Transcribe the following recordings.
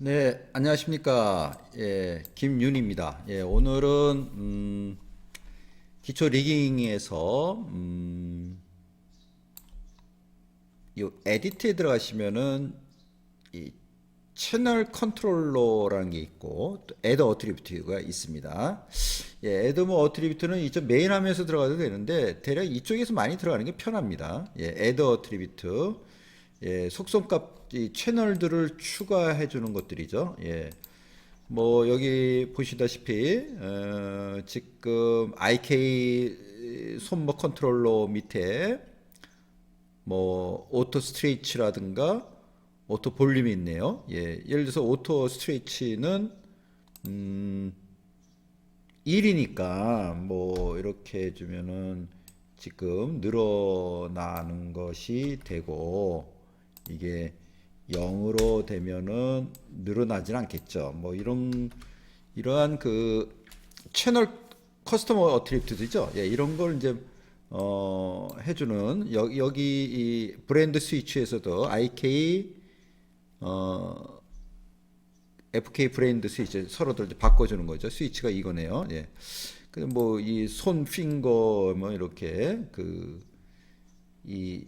네, 안녕하십니까. 예, 김윤입니다. 예, 오늘은, 음, 기초 리깅에서, 음, 이 에디트에 들어가시면은, 이 채널 컨트롤러라는 게 있고, 또 애드 어트리뷰트가 있습니다. 예, 애드 뭐 어트리뷰트는 이쪽 메인 화면에서 들어가도 되는데, 대략 이쪽에서 많이 들어가는 게 편합니다. 예, 애드 어트리뷰트. 예, 속성값 이 채널들을 추가해 주는 것들이죠. 예. 뭐 여기 보시다시피 어, 지금 IK 손목 컨트롤러 밑에 뭐 오토 스트레이치라든가 오토 볼륨이 있네요. 예. 예를 들어서 오토 스트레이치는 음 1이니까 뭐 이렇게 해 주면은 지금 늘어나는 것이 되고 이게 0으로 되면은 늘어나진 않겠죠. 뭐 이런 이러한 그 채널 커스터머 어트리뷰트죠. 예, 이런 걸 이제 어 해주는 여, 여기 이 브랜드 스위치에서도 IK 어 FK 브랜드 스위치 서로들 바꿔주는 거죠. 스위치가 이거네요. 예. 그뭐이 손 핑거 뭐 이렇게 그 이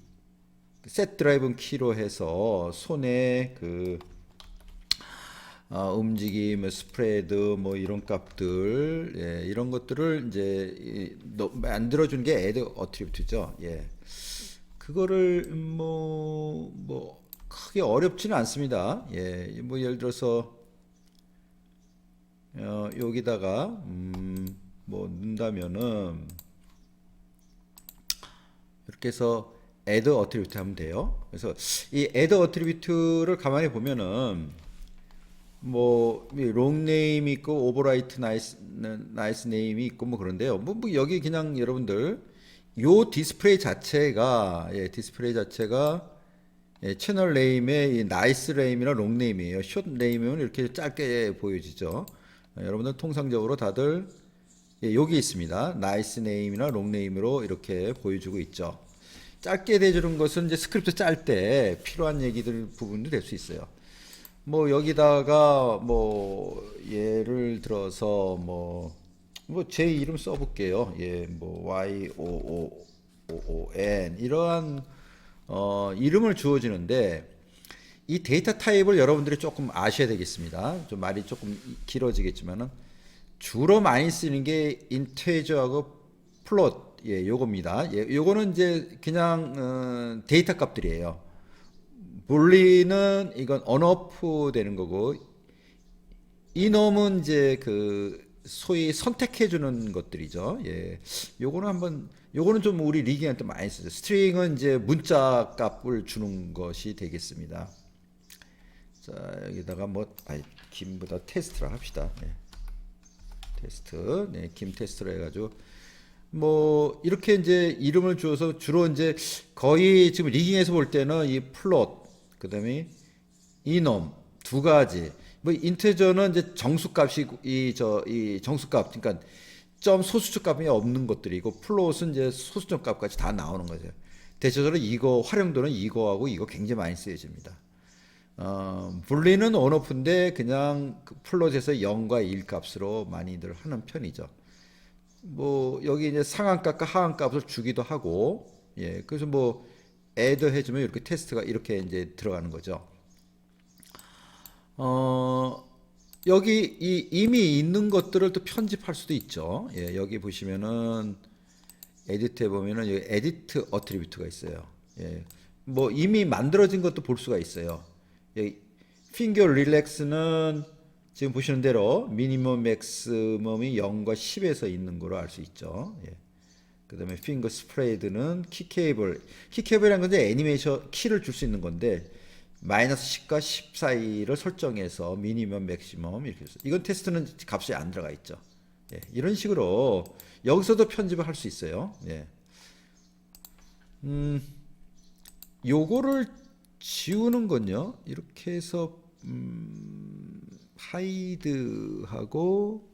셋 드라이브 키로 해서 손에 그 어, 움직임, 스프레드 뭐 이런 값들 예, 이런 것들을 이제 이, 너- 만들어 준 게 애드 어트리뷰트죠. 예. 그거를 뭐, 뭐 크게 어렵지는 않습니다. 예, 뭐 예를 들어서 어, 여기다가 음, 뭐 넣는다면은 이렇게 해서 add attribute 하면 돼요. 그래서 이 add attribute를 가만히 보면은 뭐 롱네임 있고 오버라이트 나이스 나이스 네임이 있고 뭐 그런데요. 뭐, 뭐 여기 그냥 여러분들 요 디스플레이 자체가 예, 디스플레이 자체가 예, 채널 네임의 이 나이스 네임이나 롱 네임이에요. 숏 네임은 이렇게 짧게 보여지죠. 어, 여러분들 통상적으로 다들 예, 여기 있습니다. 나이스 네임이나 롱 네임으로 이렇게 보여주고 있죠. 짧게 대주는 것은 이제 스크립트 짤 때 필요한 얘기들 부분도 될 수 있어요. 뭐 여기다가 뭐 예를 들어서 뭐 뭐 제 이름 써볼게요. 예, 뭐 Y O O O N 이러한 어, 이름을 주어지는데 이 데이터 타입을 여러분들이 조금 아셔야 되겠습니다. 좀 말이 조금 길어지겠지만은 주로 많이 쓰는 게 인테저하고 플롯 예, 요겁니다. 예, 요거는 이제 그냥 어, 데이터 값들이에요. 분리는 이건 언어프 되는 거고 이놈은 이제 그 소위 선택해 주는 것들이죠. 예. 요거는 한번 요거는 좀 우리 리깅한테 많이 쓰죠. 스트링은 이제 문자 값을 주는 것이 되겠습니다. 자, 여기다가 뭐 아이 김보다 테스트를 합시다. 네. 테스트. 네, 김 테스트로 해 가지고 뭐 이렇게 이제 이름을 주어서 주로 이제 거의 지금 리깅에서 볼 때는 이 플롯 그다음에 이놈 두 가지 뭐 인테저는 이제 정수값이 이 저 이 정수값 그러니까 점 소수점 값이 없는 것들이고 플롯은 이제 소수점 값까지 다 나오는 거죠. 대체적으로 이거 활용도는 이거하고 이거 굉장히 많이 쓰여집니다. 어, 분리는 온오프인데 그냥 그 플롯에서 0과 1 값으로 많이들 하는 편이죠. 뭐 여기 이제 상한값과 하한값을 주기도 하고 예 그래서 뭐 애드 해주면 이렇게 테스트가 이렇게 이제 들어가는 거죠. 어 여기 이 이미 있는 것들을 또 편집할 수도 있죠. 예 여기 보시면은 에디트에 보면은 여기 에디트 어트리뷰트가 있어요. 예. 뭐 이미 만들어진 것도 볼 수가 있어요. 여기 핑거 릴렉스는 지금 보시는 대로 미니멈 맥스멈이 0과 10에서 있는 거로 알 수 있죠. 예. 그 다음에 핑거 스프레이드는 키 케이블. 키 케이블이라는 건데 애니메이션 키를 줄 수 있는 건데 마이너스 10과 10 사이를 설정해서 미니멈 맥시멈 이렇게 해서 이건 테스트는 값이 안 들어가 있죠. 예. 이런 식으로 여기서도 편집을 할 수 있어요. 예. 음, 요거를 지우는 건요. 이렇게 해서 음, 하이드하고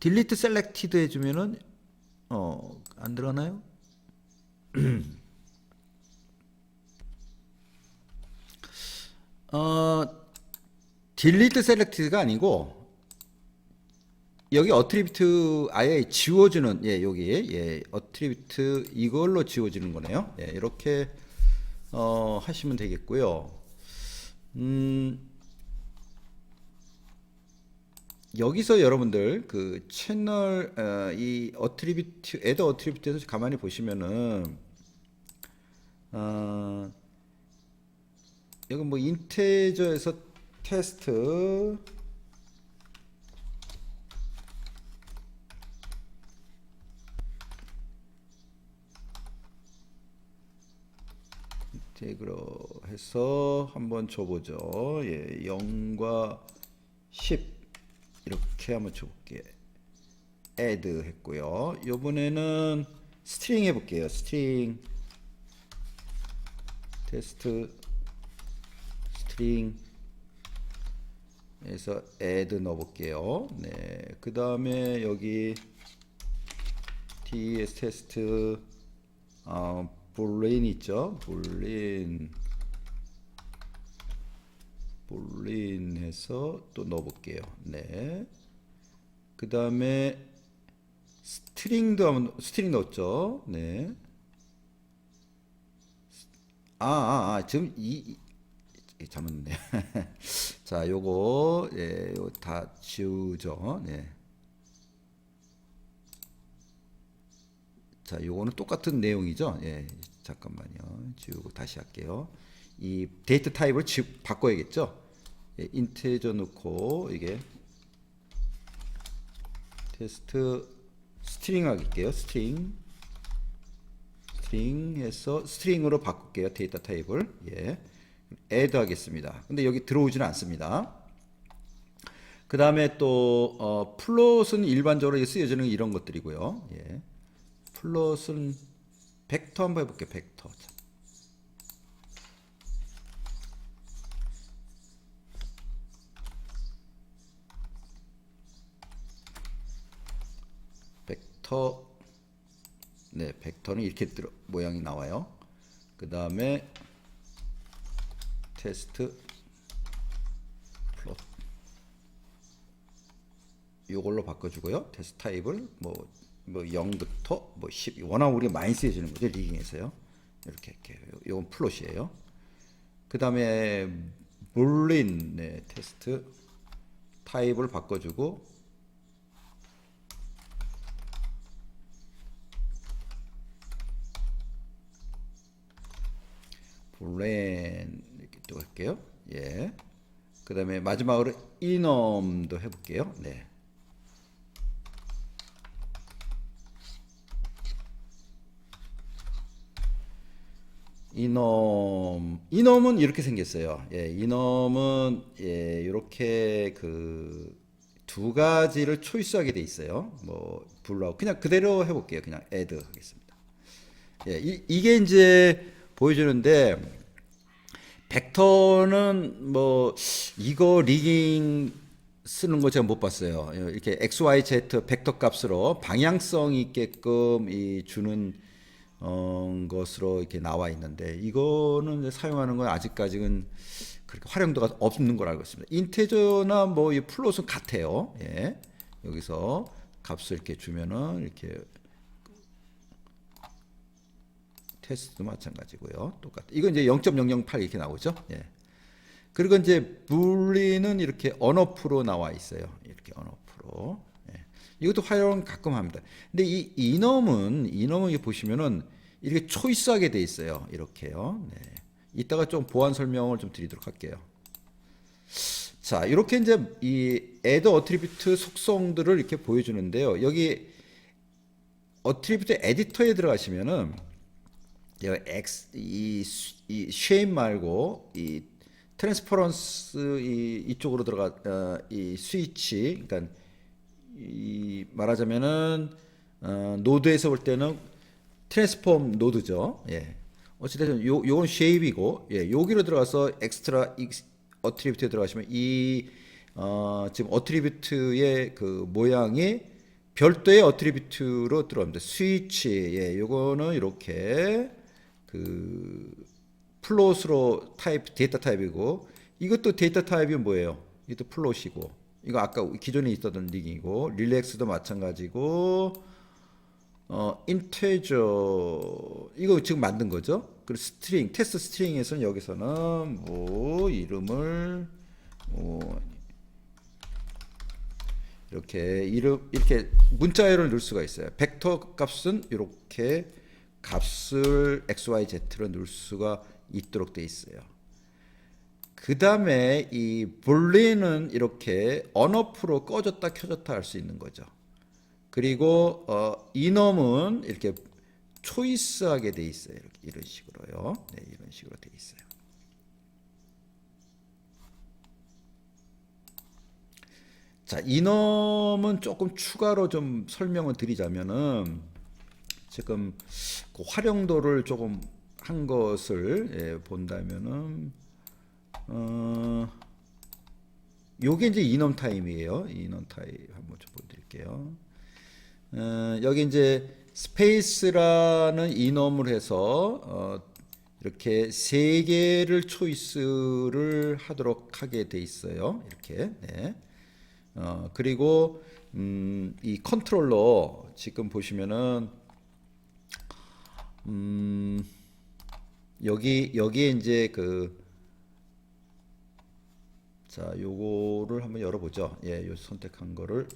딜리트 셀렉티드 해주면은 어 안 들어가나요? 어, 딜리트 셀렉트가 아니고 여기 어트리뷰트 아예 지워주는 예 여기 예 어트리뷰트 이걸로 지워지는 거네요. 예 이렇게 어, 하시면 되겠고요. 음. 여기서 여러분들 그 채널 어, 이 어트리뷰트 애드 어트리뷰트에서 가만히 보시면은 어, 여기 뭐 인테저에서 테스트 인테그로 해서 한번 줘보죠. 예, 0과 10 이렇게 한번 줘볼게. add 했고요. 이번에는 스트링 해볼게요. 스트링 테스트 스트링 에서 add 넣어볼게요. 네, 그 다음에 여기 ts 테스트 어, 볼린 있죠? 볼린 볼린 해서 또 넣어볼게요. 네. 그 다음에 스트링도 한번 스트링 넣었죠. 네. 아, 아, 아 지금 이, 이 잘못네. 자, 요거 예, 요거 다 지우죠. 네. 자, 요거는 똑같은 내용이죠. 예, 잠깐만요. 지우고 다시 할게요. 이 데이터 타입을 지, 바꿔야겠죠. 예, 인테저 넣고 이게 테스트 스트링 할게요. 스트링 스트링 해서 스트링으로 바꿀게요. 데이터 타입을. 예. add 하겠습니다. 근데 여기 들어오지는 않습니다. 그 다음에 또 어, 플롯은 일반적으로 쓰여지는 이런 것들이고요. 예. 플롯은 벡터 한번 해볼게요. 벡터. 벡터 네, 벡터는 이렇게 들어, 모양이 나와요. 그 다음에 테스트 플롯 이걸로 바꿔주고요. 테스트 타입을 뭐, 뭐 0부터 뭐 10, 워낙 우리가 많이 쓰여지는 거죠. 리깅에서요. 이렇게 할게요. 이건 플롯이에요. 그 다음에 볼린 네, 테스트 타입을 바꿔주고 볼렌 이렇게 또 할게요. 예. 그 다음에 마지막으로 이놈도 해볼게요. 네. 이놈 이놈은 이렇게 생겼어요. 예, 이놈은 예, 이렇게 그 두 가지를 초이스하게 돼 있어요. 뭐 불러하고 그냥 그대로 해볼게요. 그냥 add 하겠습니다. 예, 이, 이게 이제 보여주는데 벡터는 뭐 이거 리깅 쓰는 거 제가 못 봤어요. 이렇게 x, y, z 벡터 값으로 방향성 있게끔 이 주는 어, 것으로 이렇게 나와 있는데 이거는 사용하는 건 아직까지는 그렇게 활용도가 없는 걸 알고 있습니다. 인테저나 뭐 이 플롯은 같아요. 예. 여기서 값을 이렇게 주면은 이렇게 테스트도 마찬가지고요. 똑같. 이건 이제 0.008 이렇게 나오죠. 예. 그리고 이제 분리는 이렇게 언어프로 나와 있어요. 이렇게 언어프로. 예. 이것도 활용 가끔 합니다. 근데 이 이넘은 이게 보시면은 이렇게 초이스하게 돼 있어요. 이렇게요. 네. 이따가 좀 보안 설명을 좀 드리도록 할게요. 자, 이렇게 이제 이 add 어트리뷰트 속성들을 이렇게 보여주는데요. 여기 어트리뷰트 에디터에 들어가시면은 여기 X 이, 이 shape 말고 이 트랜스퍼런스 이 이쪽으로 들어가 어, 이 스위치 그러니까 이 말하자면은 어, 노드에서 볼 때는 트랜스폼 노드죠. 예. 어찌됐든 요 요건 쉐입이고 예, 여기로 들어가서 엑스트라 어트리뷰트에 들어가시면 이 어, 지금 어트리뷰트의 그 모양이 별도의 어트리뷰트로 들어옵니다. 스위치 예, 요거는 이렇게 그 플롯으로 타입 데이터 타입이고 이것도 데이터 타입이 뭐예요? 이것도 플롯이고 이거 아까 기존에 있었던 링이고 릴렉스도 마찬가지고 어 인테저 이거 지금 만든 거죠? 그리고 스트링 테스트 스트링에서는 여기서는 뭐 이름을 뭐 이렇게 이름 이렇게 문자열을 넣을 수가 있어요. 벡터 값은 이렇게 값을 x, y, z로 넣을 수가 있도록 돼 있어요. 그 다음에 이 볼리는 이렇게 언어프로 꺼졌다 켜졌다 할 수 있는 거죠. 그리고 어, 이넘은 이렇게 초이스하게 돼 있어요. 이렇게 이런 식으로요. 네, 이런 식으로 돼 있어요. 자, 이넘은 조금 추가로 좀 설명을 드리자면은 지금 그 활용도를 조금 한 것을 예, 본다면은 어 요게 이제 이넘 타임이에요. 이넘 타임 한번 좀 보여드릴게요. 어, 여기 이제 스페이스라는 이넘을 해서 어, 이렇게 세 개를 초이스를 하도록 하게 돼 있어요. 이렇게. 네. 어, 그리고 음, 이 컨트롤러 지금 보시면은 음, 여기 여기에 이제 그 자, 요거를 한번 열어보죠. 예, 요 선택한 거를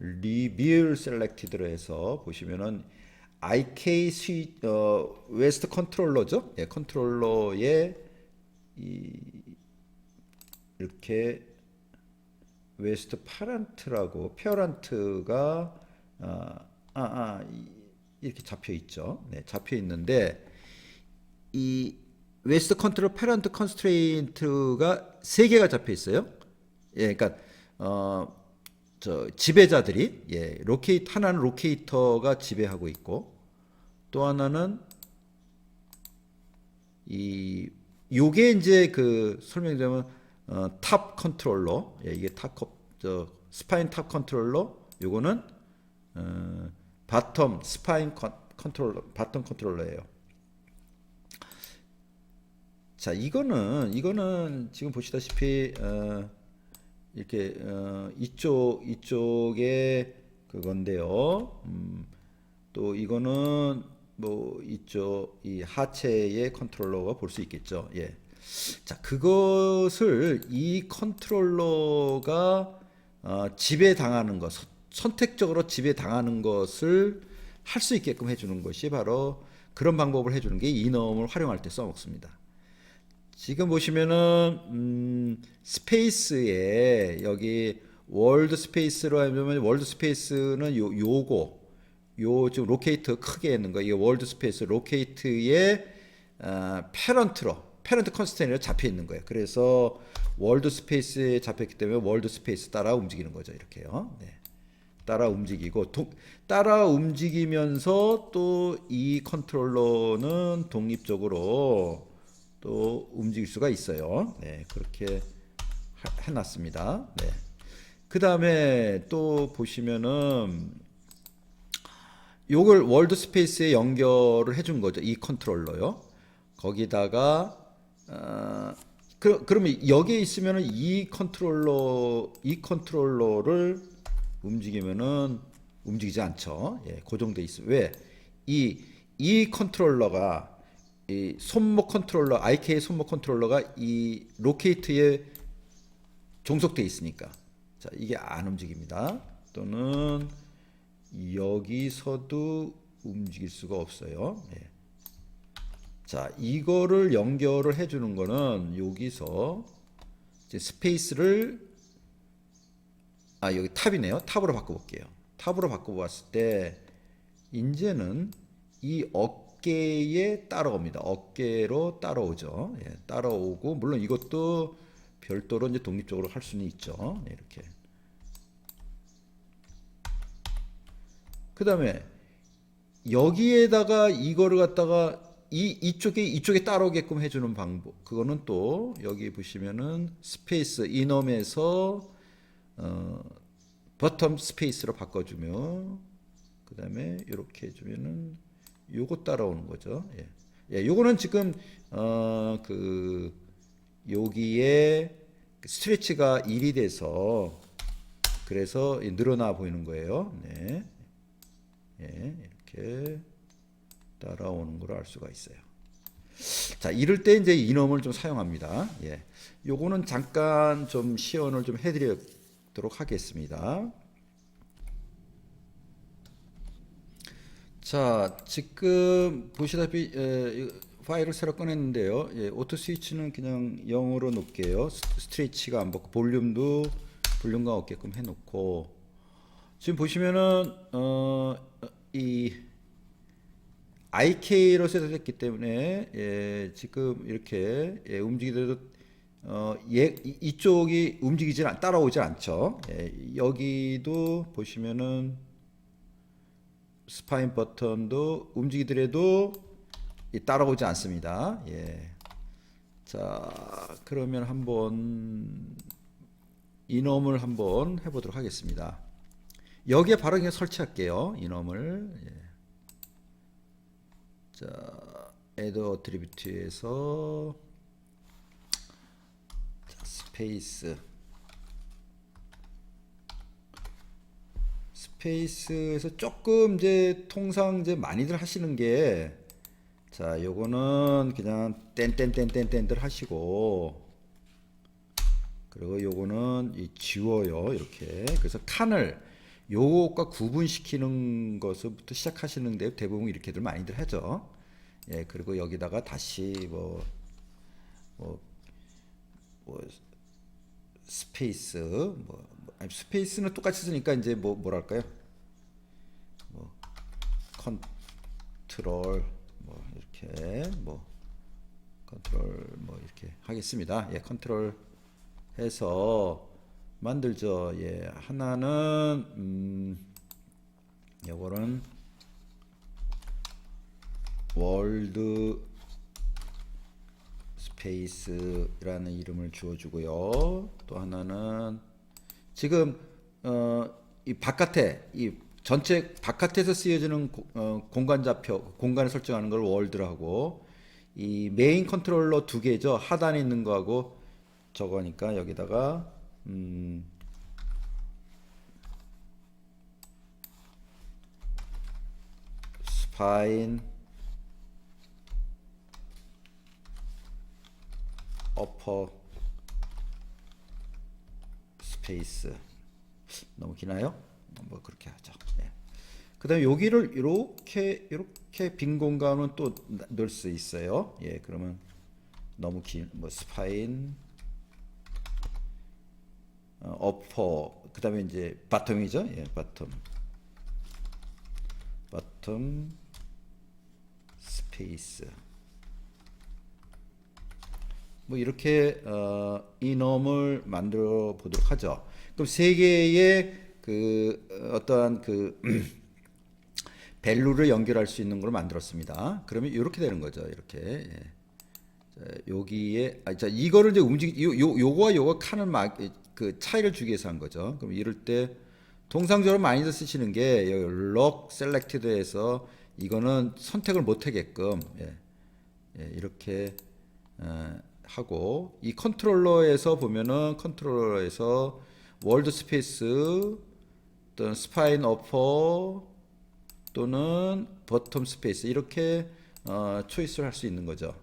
리뷰 셀렉티드로 해서 보시면은 IK 스 어, 웨스트 컨트롤러죠. 예, 컨트롤러에 이 이렇게 웨스트 파란트라고 페어란트가 아, 아, 아 이- 이렇게 잡혀 있죠. 네, 잡혀 있는데 이 웨스트 컨트롤 페런트 컨스트레인트가 세 개가 잡혀 있어요. 예, 그러니까 어, 저 지배자들이 예, 로케이트 하나는 로케이터가 지배하고 있고 또 하나는 이 요게 이제 그 설명드리면 어, 탑 컨트롤러 예, 이게 탑 저 스파인 탑 컨트롤러 요거는 어, 바텀 스파인 컨, 컨트롤러 바텀 컨트롤러예요. 자, 이거는 이거는 지금 보시다시피 어, 이렇게 어, 이쪽 이쪽에 그건데요. 음, 또 이거는 뭐 이쪽 이 하체의 컨트롤러가 볼 수 있겠죠. 예. 자, 그것을 이 컨트롤러가 어, 지배당하는 것, 선- 선택적으로 지배당하는 것을 할 수 있게끔 해주는 것이 바로 그런 방법을 해주는 게 이넘을 활용할 때 써먹습니다. 지금 보시면은 음, 스페이스에 여기 월드 스페이스로 하면 월드 스페이스는 요 요거 요 지금 로케이트 크게 있는 거 이게 월드 스페이스 로케이트의 아, 패런트로 패런트 컨스테인으로 잡혀 있는 거예요. 그래서 월드 스페이스에 잡혔기 때문에 월드 스페이스 따라 움직이는 거죠. 이렇게요. 네. 따라 움직이고 도, 따라 움직이면서 또 이 컨트롤러는 독립적으로 또 움직일 수가 있어요. 네, 그렇게 하- 해놨습니다. 네. 그 다음에 또 보시면은 요걸 월드 스페이스에 연결을 해준 거죠. 이 컨트롤러요. 거기다가 어, 그, 그러면 여기에 있으면은 이 컨트롤러 이 컨트롤러를 움직이면은 움직이지 않죠. 예, 고정돼 있어. 왜? 이 이 컨트롤러가 이 손목 컨트롤러 IK 손목 컨트롤러가 이 로케이트에 종속돼 있으니까 자 이게 안 움직입니다. 또는 여기서도 움직일 수가 없어요. 예. 자 이거를 연결을 해주는 거는 여기서 이제 스페이스를 아 여기 탑이네요. 탑으로 바꿔볼게요. 탑으로 바꿔봤을 때 이제는 이 어 깨에 따라옵니다. 어깨로 따라오죠. 예, 따라오고 물론 이것도 별도로 이제 독립적으로 할 수는 있죠. 네, 이렇게. 그 다음에 여기에다가 이거를 갖다가 이 이쪽에 이쪽에 따라오게끔 해주는 방법. 그거는 또 여기 보시면은 스페이스 이넘에서 어, 버텀 스페이스로 바꿔주며 그 다음에 이렇게 해주면은 요거 따라오는 거죠. 예. 예, 요거는 지금 어, 그 여기에 스트레치가 1이 돼서 그래서 늘어나 보이는 거예요. 네. 예, 이렇게 따라오는 걸 알 수가 있어요. 자, 이럴 때 이제 이놈을 좀 사용합니다. 예. 요거는 잠깐 좀 시연을 좀 해드리도록 하겠습니다. 자, 지금 보시다시피 에, 이 파일을 새로 꺼냈는데요. 예, 오토 스위치는 그냥 0으로 놓을게요. 스- 스트레치가 안 받고 볼륨도 볼륨감 없게끔 해놓고 지금 보시면은 어, 이 IK로 셋업했기 때문에 예, 지금 이렇게 예, 움직이더라도 어, 예, 이- 이쪽이 움직이질 않, 따라오질 않죠. 예, 여기도 보시면은 스파인 버튼도 움직이더라도 이 따라오지 않습니다. 예. 자, 그러면 한번 이놈을 한번 해보도록 하겠습니다. 여기에 바로 그냥 설치할게요. 이놈을. 예. 자, add attribute에서 자, 스페이스 스페이스에서 조금 이제 통상 이제 많이들 하시는 게 자, 요거는 그냥 땡땡땡땡땡들 하시고 그리고 요거는 이 지워요 이렇게. 그래서 칸을 요것과 구분시키는 것부터 시작하시는데 대부분 이렇게들 많이들 하죠. 예 그리고 여기다가 다시 뭐 뭐, 뭐 스페이스 뭐, 스페이스는 똑같이 쓰니까 이제 뭐 뭐랄까요 뭐 컨트롤 뭐 이렇게 뭐 컨트롤 뭐 이렇게 하겠습니다. 예, 컨트롤 해서 만들죠. 예, 하나는 음 요거는 월드 스페이스라는 이름을 주어 주고요. 또 하나는 지금 어, 이 바깥에 이 전체 바깥에서 쓰여지는 고- 어, 공간 좌표 공간을 설정하는 걸 월드라고 이 메인 컨트롤러 두 개죠. 하단에 있는 거하고 저거니까 여기다가 음, 스파인 어퍼 스페이스 너무 기나요? 뭐 그렇게 하죠. 예. 그다음에 여기를 이렇게 이렇게 빈 공간은 또 넣을 수 있어요. 예, 그러면 너무 긴뭐 스파인 어, 어퍼 그다음에 이제 바텀이죠. 예, 바텀 바텀 스페이스 뭐 이렇게 어, 이놈을 만들어 보도록 하죠. 그럼 세 개의 그 어, 어떠한 그 밸류를 연결할 수 있는 걸 만들었습니다. 그러면 이렇게 되는 거죠. 이렇게 예. 자, 여기에 아, 자 이거를 이제 움직이 요, 요 요거와 요거 칸을 막 그 차이를 주기 위해서 한 거죠. 그럼 이럴 때 통상적으로 많이들 쓰시는 게 lock selected에서 이거는 선택을 못 하게끔 예. 예, 이렇게 어, 하고 이 컨트롤러에서 보면은 컨트롤러에서 월드 스페이스 또는 스파인 어퍼 또는 버텀 스페이스 이렇게 어, 초이스를 할 수 있는 거죠.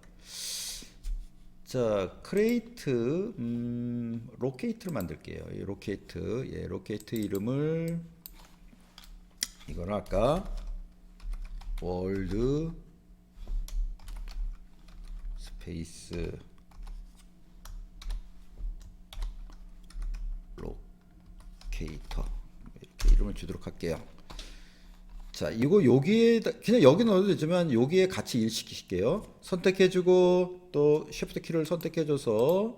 자, 크레이트 음, 로케이트를 만들게요. 이 로케이트 예, 로케이트 이름을 이거는 아까 월드 스페이스 로케이터 이렇게 이름을 주도록 할게요. 자, 이거 여기에 그냥 여기 넣어도 되지만 여기에 같이 일시키실게요. 선택해주고 또 Shift 키를 선택해줘서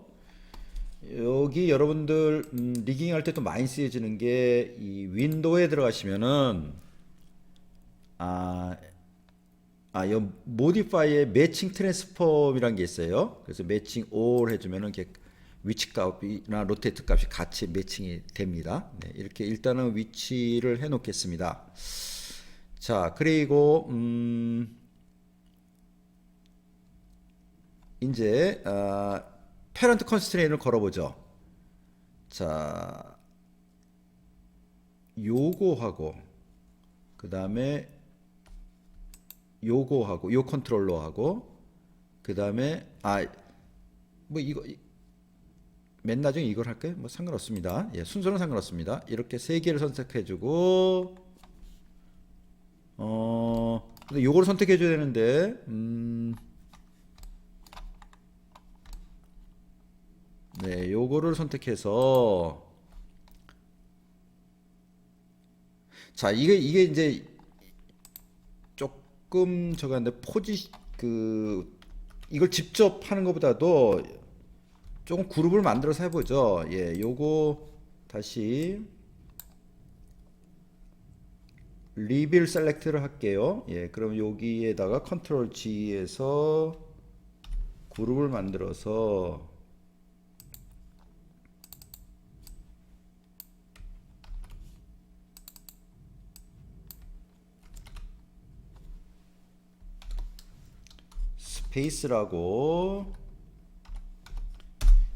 여기 여러분들 음, 리깅 할 때 또 많이 쓰여지는 게 이 윈도우에 들어가시면은 아, 아, 이 모디파이에 매칭 트랜스폼이라는 게 있어요. 그래서 매칭 all 해주면은 이렇게 위치 값이나 로테이트 값이 같이 매칭이 됩니다. 네, 이렇게 일단은 위치를 해 놓겠습니다. 자, 그리고 음 이제 아, 패런트 컨스트레인을 걸어보죠. 자, 요거하고 그 다음에 요거하고 요 컨트롤러하고 그 다음에 아 뭐 이거 이- 맨 나중에 이걸 할까요? 뭐 상관없습니다. 예, 순서는 상관없습니다. 이렇게 세 개를 선택해주고 어 근데 요거를 선택해줘야 되는데 음. 네, 요거를 선택해서 자, 이게 이게 이제 조금 저거 한데 포지 그 이걸 직접 하는 것보다도 조금 그룹을 만들어서 해보죠. 예, 요거 다시 리빌 셀렉트를 할게요. 예, 그럼 여기에다가 컨트롤 G에서 그룹을 만들어서 스페이스라고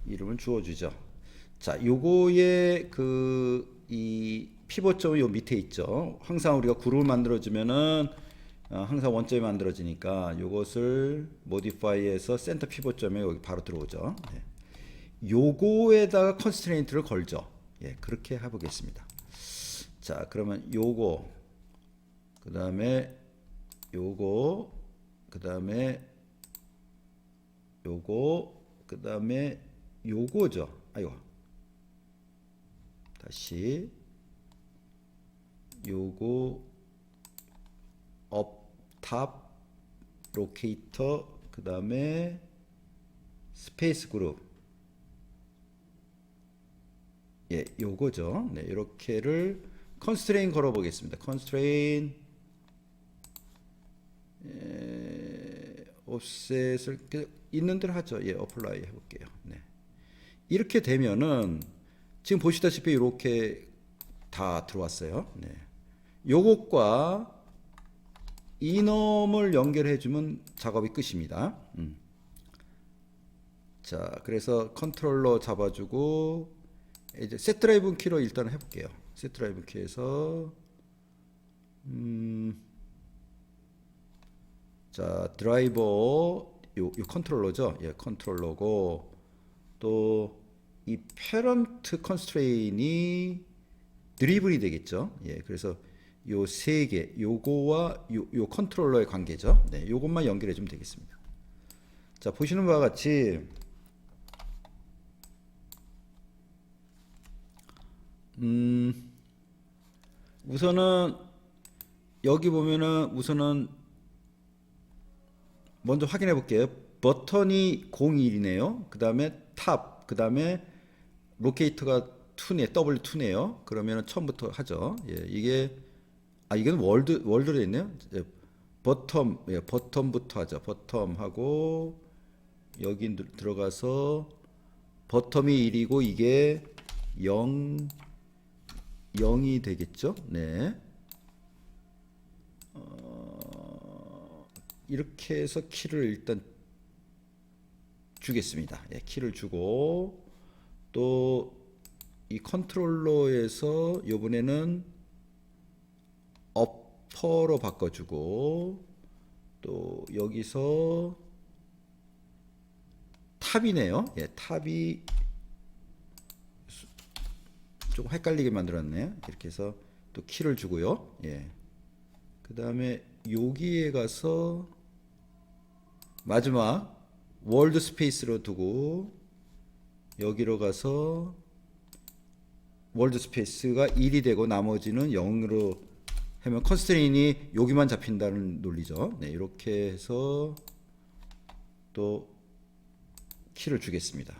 이름을 주어주죠. 자, 요거의 그 이 피벗점이 요 밑에 있죠. 항상 우리가 그룹을 만들어주면은 어, 항상 원점이 만들어지니까 요것을 모디파이에서 센터 피벗점에 여기 바로 들어오죠. 네. 요거에다가 컨스트레인트를 걸죠. 예, 그렇게 해보겠습니다. 자, 그러면 요거 그 다음에 요거 그 다음에 요거 그 다음에 요거죠. 아이고 다시 요거 업탑 로케이터 그 다음에 스페이스 그룹 예 요거죠. 네 이렇게를 컨스트레인 걸어 보겠습니다. 컨스트레인 옵셋을 그 있는 대로 하죠. 예, 어플라이 해볼게요. 네. 이렇게 되면은 지금 보시다시피 이렇게 다 들어왔어요. 네. 요것과 이넘을 연결해 주면 작업이 끝입니다. 음. 자, 그래서 컨트롤러 잡아주고 이제 셋 드라이브 키로 일단 해볼게요. 셋 드라이브 키에서 음. 자 드라이버 요, 요 컨트롤러죠 예 컨트롤러고 또 이 패런트 컨스트레인이 드리블이 되겠죠 예 그래서 요 세 개 요거와 요, 요 컨트롤러의 관계죠 네 요것만 연결해 주면 되겠습니다 자 보시는 바와 같이 음 우선은 여기 보면은 우선은 먼저 확인해 볼게요. 버튼이 01이네요. 그 다음에 탑, 그 다음에 로케이터가 2네, W2네요. 그러면 처음부터 하죠. 예, 이게, 아, 이건 월드, 월드로 있네요. 예, 버텀, 예, 버텀부터 하죠. 버텀하고, 여기 들- 들어가서, 버텀이 1이고, 이게 0, 0이 되겠죠. 네. 이렇게 해서 키를 일단 주겠습니다. 예, 키를 주고 또 이 컨트롤러에서 요번에는 어퍼로 바꿔주고 또 여기서 탑이네요. 예, 탑이 수- 조금 헷갈리게 만들었네요. 이렇게 해서 또 키를 주고요. 예. 그 다음에 여기에 가서 마지막 월드 스페이스로 두고 여기로 가서 월드 스페이스가 1이 되고 나머지는 0으로 하면 컨스트레인이 여기만 잡힌다는 논리죠. 네, 이렇게 해서 또 키를 주겠습니다.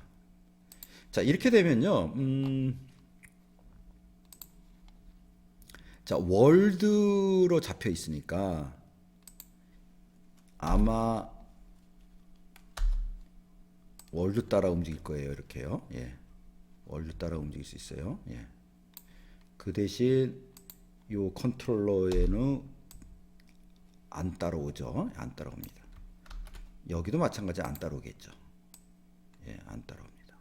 자, 이렇게 되면요. 음, 자, 월드로 잡혀 있으니까 아마 월드 따라 움직일 거예요. 이렇게요. 예. 월드 따라 움직일 수 있어요. 예. 그 대신 요 컨트롤러에는 안 따라오죠. 안 따라옵니다. 여기도 마찬가지 안 따라오겠죠. 예, 안 따라옵니다.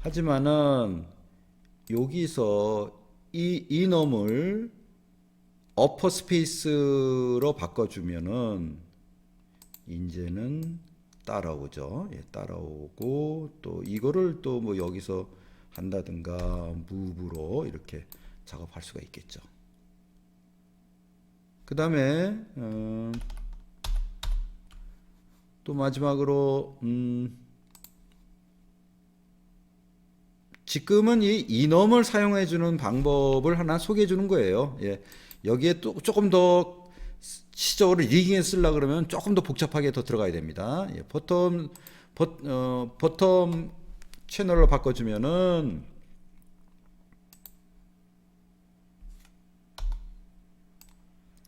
하지만은 여기서 이 이놈을 어퍼 스페이스로 바꿔주면은 이제는 따라오죠. 예, 따라오고 또 이거를 또 뭐 여기서 한다든가 무브로 이렇게 작업할 수가 있겠죠. 그 다음에 어, 또 마지막으로 음, 지금은 이 이넘을 사용해 주는 방법을 하나 소개해 주는 거예요. 예. 여기에 또 조금 더 시적으로 리깅에 쓰려 그러면 조금 더 복잡하게 더 들어가야 됩니다. 예. 버텀 버, 어, 버텀 채널로 바꿔주면은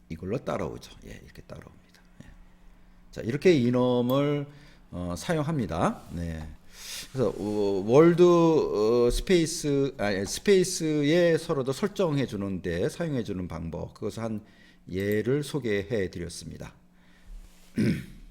이걸로 따라오죠. 예, 이렇게 따라옵니다. 예. 자, 이렇게 이넘을 어, 사용합니다. 네. 그래서 어, 월드 어, 스페이스 아 스페이스에 서로도 설정해 주는데 사용해 주는 방법 그것을 한 예를 소개해 드렸습니다.